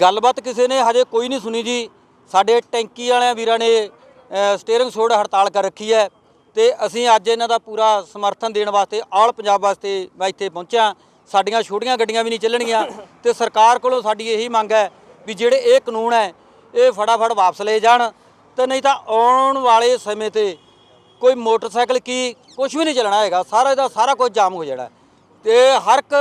ਗੱਲਬਾਤ ਕਿਸੇ ਨੇ ਹਜੇ ਕੋਈ ਨਹੀਂ ਸੁਣੀ ਜੀ। ਸਾਡੇ ਟੈਂਕੀ ਵਾਲਿਆਂ ਵੀਰਾਂ ਨੇ ਸਟੀਅਰਿੰਗ ਸੋਡ ਹੜਤਾਲ ਕਰ ਰੱਖੀ ਹੈ ਤੇ ਅਸੀਂ ਅੱਜ ਇਹਨਾਂ ਦਾ ਪੂਰਾ ਸਮਰਥਨ ਦੇਣ ਵਾਸਤੇ ਆਲ ਪੰਜਾਬ ਵਾਸਤੇ ਮੈਂ ਇੱਥੇ ਪਹੁੰਚਿਆ। ਸਾਡੀਆਂ ਛੋਟੀਆਂ ਗੱਡੀਆਂ ਵੀ ਨਹੀਂ ਚੱਲਣਗੀਆਂ ਤੇ ਸਰਕਾਰ ਕੋਲੋਂ ਸਾਡੀ ਇਹੀ ਮੰਗ ਹੈ ਵੀ ਜਿਹੜੇ ਇਹ ਕਾਨੂੰਨ ਹੈ, ਇਹ ਫਟਾਫਟ ਵਾਪਸ ਲਏ ਜਾਣ ਤੇ ਨਹੀਂ ਤਾਂ ਆਉਣ ਵਾਲੇ ਸਮੇਂ ਤੇ ਕੋਈ ਮੋਟਰਸਾਈਕਲ ਕੀ ਕੁਝ ਵੀ ਨਹੀਂ ਚੱਲਣਾ ਹੈਗਾ, ਸਾਰਾ ਦਾ ਸਾਰਾ ਕੁਝ ਜਾਮ ਹੋ ਜਾਣਾ। ਤੇ ਹਰ ਇੱਕ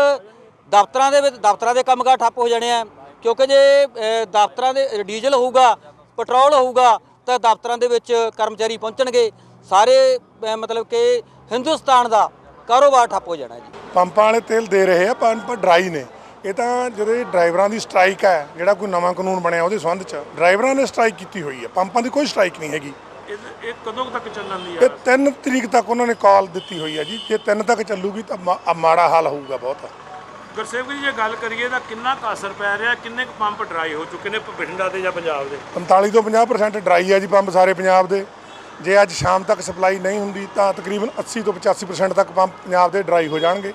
ਦਫ਼ਤਰਾਂ ਦੇ ਵਿੱਚ ਦਫ਼ਤਰਾਂ ਦੇ ਕੰਮਕਾਰ ਠੱਪ ਹੋ ਜਾਣੇ ਆ ਕਿਉਂਕਿ ਜੇ ਦਫ਼ਤਰਾਂ ਦੇ, ਡੀਜ਼ਲ ਹੋਊਗਾ ਪੈਟਰੋਲ ਹੋਊਗਾ ਤਾਂ ਦਫ਼ਤਰਾਂ ਦੇ ਵਿੱਚ ਕਰਮਚਾਰੀ ਪਹੁੰਚਣਗੇ। ਸਾਰੇ ਮਤਲਬ ਕਿ ਹਿੰਦੁਸਤਾਨ ਦਾ ਕਾਰੋਬਾਰ ਠੱਪ ਹੋ ਜਾਣਾ ਜੀ। ਪੰਪਾਂ ਵਾਲੇ ਤੇਲ ਦੇ ਰਹੇ ਆ ਪੰਪ ਡਰਾਈ ਨੇ। ਇਹ ਤਾਂ ਜਦੋਂ ਇਹ ਡਰਾਈਵਰਾਂ ਦੀ ਸਟ੍ਰਾਈਕ ਹੈ ਜਿਹੜਾ ਕੋਈ ਨਵਾਂ ਕਾਨੂੰਨ ਬਣਿਆ ਉਹਦੇ ਸੰਬੰਧ ਚ ਡਰਾਈਵਰਾਂ ਨੇ ਸਟ੍ਰਾਈਕ ਕੀਤੀ ਹੋਈ ਹੈ। ਪੰਪਾਂ ਦੀ ਕੋਈ ਸਟ੍ਰਾਈਕ ਨਹੀਂ ਹੈਗੀ। ਇਹ ਇਹ ਕਦੋਂ ਤੱਕ ਚੱਲਣ ਦੀ ਇਹ ਆ 3 ਤਰੀਕ ਤੱਕ ਉਹਨਾਂ ਨੇ ਕਾਲ ਦਿੱਤੀ ਹੋਈ ਹੈ ਜੀ। ਜੇ 3 ਤੱਕ ਚੱਲੂਗੀ ਤਾਂ ਮਾ- ਮਾੜਾ ਹਾਲ ਹੋਊਗਾ ਬਹੁਤ। ਗੁਰਸੇਵਕ ਜੀ ਜੇ ਗੱਲ ਕਰੀਏ ਤਾਂ ਕਿੰਨਾ ਕੁ ਅਸਰ ਪੈ ਰਿਹਾ ਕਿੰਨੇ ਕੁ ਪੰਪ ਡਰਾਈ ਹੋ ਚੁੱਕੇ ਨੇ ਬਠਿੰਡਾ ਦੇ ਜਾਂ ਪੰਜਾਬ ਦੇ? 45 ਤੋਂ 50% ਡਰਾਈ ਹੈ ਜੀ ਪੰਪ ਸਾਰੇ ਪੰਜਾਬ ਦੇ। ਜੇ ਅੱਜ ਸ਼ਾਮ ਤੱਕ ਸਪਲਾਈ ਨਹੀਂ ਹੁੰਦੀ ਤਾਂ ਤਕਰੀਬਨ 80 ਤੋਂ 85% ਤੱਕ ਪੰਪ ਪੰਜਾਬ ਦੇ ਡਰਾਈ ਹੋ ਜਾਣਗੇ।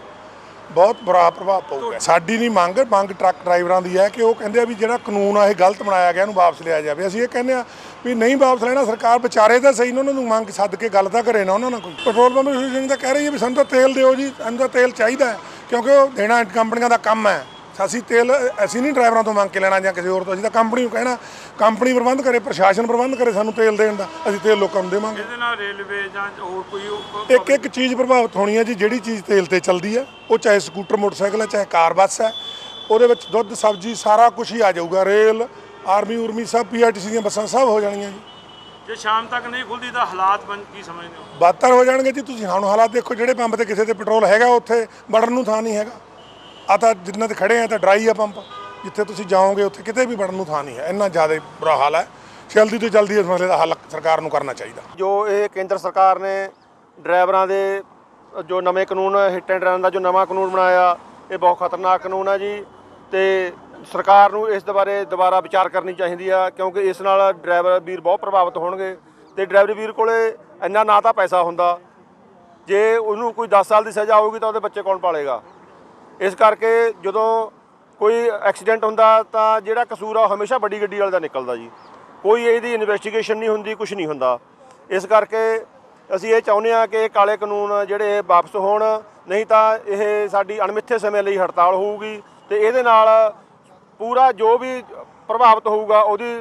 ਬਹੁਤ ਬੁਰਾ ਪ੍ਰਭਾਵ ਪਊਗਾ। ਸਾਡੀ ਨਹੀਂ ਮੰਗ ਮੰਗ ਟਰੱਕ ਡਰਾਈਵਰਾਂ ਦੀ ਹੈ ਕਿ ਉਹ ਕਹਿੰਦੇ ਆ ਵੀ ਜਿਹੜਾ ਕਾਨੂੰਨ ਆ ਇਹ ਗਲਤ ਬਣਾਇਆ ਗਿਆ ਇਹਨੂੰ ਵਾਪਸ ਲਿਆ ਜਾਵੇ। ਅਸੀਂ ਇਹ ਕਹਿੰਦੇ ਆ ਵੀ ਨਹੀਂ ਵਾਪਸ ਲੈਣਾ ਸਰਕਾਰ ਵਿਚਾਰੇ ਤਾਂ ਸਹੀ ਨਾ ਉਹਨਾਂ ਨੂੰ ਮੰਗ ਸੱਦ ਕੇ ਗੱਲ ਤਾਂ ਕਰੇ ਨਾ ਉਹਨਾਂ ਨਾਲ ਕੋਈ। ਪੈਟਰੋਲ ਪੰਪ ਐਸੋਸੀਏਸ਼ਨ ਤਾਂ ਕਹਿ ਰਹੀ ਹੈ ਵੀ ਸਾਨੂੰ ਤਾਂ ਤੇਲ ਦਿਓ ਜੀ ਸਾਨੂੰ ਤਾਂ ਤੇਲ ਚਾਹੀਦਾ ਹੈ। ਕਿਉਂਕਿ ਉਹ ਦੇਣਾ ਕੰਪਨੀਆਂ ਦਾ ਕੰਮ ਹੈ। ਅਸੀਂ ਤੇਲ ਅਸੀਂ ਨਹੀਂ ਡਰਾਈਵਰਾਂ ਤੋਂ ਮੰਗ ਕੇ ਲੈਣਾ ਜਾਂ ਕਿਸੇ ਹੋਰ ਤੋਂ। ਅਸੀਂ ਤਾਂ ਕੰਪਨੀ ਨੂੰ ਕਹਿਣਾ ਕੰਪਨੀ ਪ੍ਰਬੰਧ ਕਰੇ ਪ੍ਰਸ਼ਾਸਨ ਪ੍ਰਬੰਧ ਕਰੇ ਸਾਨੂੰ ਤੇਲ ਦੇਣ ਦਾ। ਅਸੀਂ ਤੇਲ ਲੋਕਾਂ ਨੂੰ ਦੇਵਾਂਗੇ। ਇਹਦੇ ਨਾਲ ਰੇਲਵੇ ਜਾਂ ਹੋਰ ਕੋਈ ਇੱਕ ਇੱਕ ਚੀਜ਼ ਪ੍ਰਭਾਵਿਤ ਹੋਣੀ ਹੈ ਜੀ ਜਿਹੜੀ ਚੀਜ਼ ਤੇਲ ਤੇ ਚੱਲਦੀ ਹੈ ਉਹ ਚਾਹੇ ਸਕੂਟਰ ਮੋਟਰਸਾਈਕਲ ਹੈ ਚਾਹੇ ਕਾਰ ਬੱਸ ਹੈ ਉਹਦੇ ਵਿੱਚ ਦੁੱਧ ਸਬਜ਼ੀ ਸਾਰਾ ਕੁਝ ਹੀ ਆ ਜਾਊਗਾ। ਰੇਲ ਆਰਮੀ ਉਰਮੀ ਸਭ ਪੀਆਰਟੀਸੀ ਦੀਆਂ ਬੱਸਾਂ ਸਭ ਹੋ ਜਾਣਗੀਆਂ ਜੀ। ਜੇ ਸ਼ਾਮ ਤੱਕ ਨਹੀਂ ਖੁੱਲਦੀ ਤਾਂ ਹਾਲਾਤ ਬਣ ਕੀ ਸਮਝਦੇ ਹੋ? ਬਾਤਰ ਹੋ ਜਾਣਗੇ ਜੀ ਤੁਸੀਂ ਹੁਣ ਹਾਲਾਤ ਦੇਖੋ ਜਿਹੜੇ ਪੰਪ ਤੇ ਕਿਸੇ ਤੇ ਪੈਟਰੋਲ ਹੈਗਾ ਉੱਥੇ ਵੜਨ ਨੂੰ ਥਾਂ ਨਹੀਂ ਹੈਗਾ। ਆ ਤਾਂ ਜਿੰਨਾਂ ਤੇ ਖੜੇ ਆ ਤਾਂ ਡਰਾਈ ਆ ਪੰਪ। ਜਿੱਥੇ ਤੁਸੀਂ ਜਾਓਗੇ ਉੱਥੇ ਕਿਤੇ ਵੀ ਵੜਨ ਨੂੰ ਥਾਂ ਨਹੀਂ ਹੈ। ਇੰਨਾ ਜ਼ਿਆਦਾ ਬੁਰਾ ਹਾਲ ਹੈ। ਜਲਦੀ ਤੋਂ ਜਲਦੀ ਇਸ ਮਸਲੇ ਦਾ ਹੱਲ ਸਰਕਾਰ ਨੂੰ ਕਰਨਾ ਚਾਹੀਦਾ। ਜੋ ਇਹ ਕੇਂਦਰ ਸਰਕਾਰ ਨੇ ਡਰਾਈਵਰਾਂ ਦੇ ਜੋ ਨਵੇਂ ਕਾਨੂੰਨ ਹਿੱਟ ਐਂਡ ਰਨ ਦਾ ਜੋ ਨਵਾਂ ਕਾਨੂੰਨ ਬਣਾਇਆ ਇਹ ਬਹੁਤ ਖਤਰਨਾਕ ਕਾਨੂੰਨ ਹੈ ਜੀ। ਤੇ ਸਰਕਾਰ ਨੂੰ ਇਸ ਦੇ ਬਾਰੇ ਦੁਬਾਰਾ ਵਿਚਾਰ ਕਰਨੀ ਚਾਹੀਦੀ ਆ, ਕਿਉਂਕਿ ਇਸ ਨਾਲ ਡਰਾਈਵਰ ਵੀਰ ਬਹੁਤ ਪ੍ਰਭਾਵਿਤ ਹੋਣਗੇ ਤੇ ਡਰਾਈਵਰ ਵੀਰ ਕੋਲੇ ਇੰਨਾ ਨਾ ਤਾਂ ਪੈਸਾ ਹੁੰਦਾ। ਜੇ ਉਹਨੂੰ ਕੋਈ 10 ਸਾਲ ਦੀ ਸਜ਼ਾ ਆਊਗੀ ਤਾਂ ਉਹਦੇ ਬੱਚੇ ਕੌਣ ਪਾਲੇਗਾ? ਇਸ ਕਰਕੇ ਜਦੋਂ ਕੋਈ ਐਕਸੀਡੈਂਟ ਹੁੰਦਾ ਤਾਂ ਜਿਹੜਾ ਕਸੂਰ ਆ ਉਹ ਹਮੇਸ਼ਾ ਵੱਡੀ ਗੱਡੀ ਵਾਲੇ ਦਾ ਨਿਕਲਦਾ ਜੀ। ਕੋਈ ਇਹਦੀ ਇਨਵੈਸਟੀਗੇਸ਼ਨ ਨਹੀਂ ਹੁੰਦੀ ਕੁਝ ਨਹੀਂ ਹੁੰਦਾ। ਇਸ ਕਰਕੇ ਅਸੀਂ ਇਹ ਚਾਹੁੰਦੇ ਆ ਕਿ ਇਹ ਕਾਲੇ ਕਾਨੂੰਨ ਜਿਹੜੇ ਇਹ ਵਾਪਸ ਹੋਣ, ਨਹੀਂ ਤਾਂ ਇਹ ਸਾਡੀ ਅਣਮਿੱਥੇ ਸਮੇਂ ਲਈ ਹੜਤਾਲ ਹੋਊਗੀ ਤੇ ਇਹਦੇ ਨਾਲ ਪੂਰਾ ਜੋ ਵੀ ਪ੍ਰਭਾਵਿਤ ਹੋਊਗਾ ਉਹਦੀ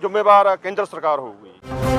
ਜ਼ਿੰਮੇਵਾਰ ਕੇਂਦਰ ਸਰਕਾਰ ਹੋਊਗੀ।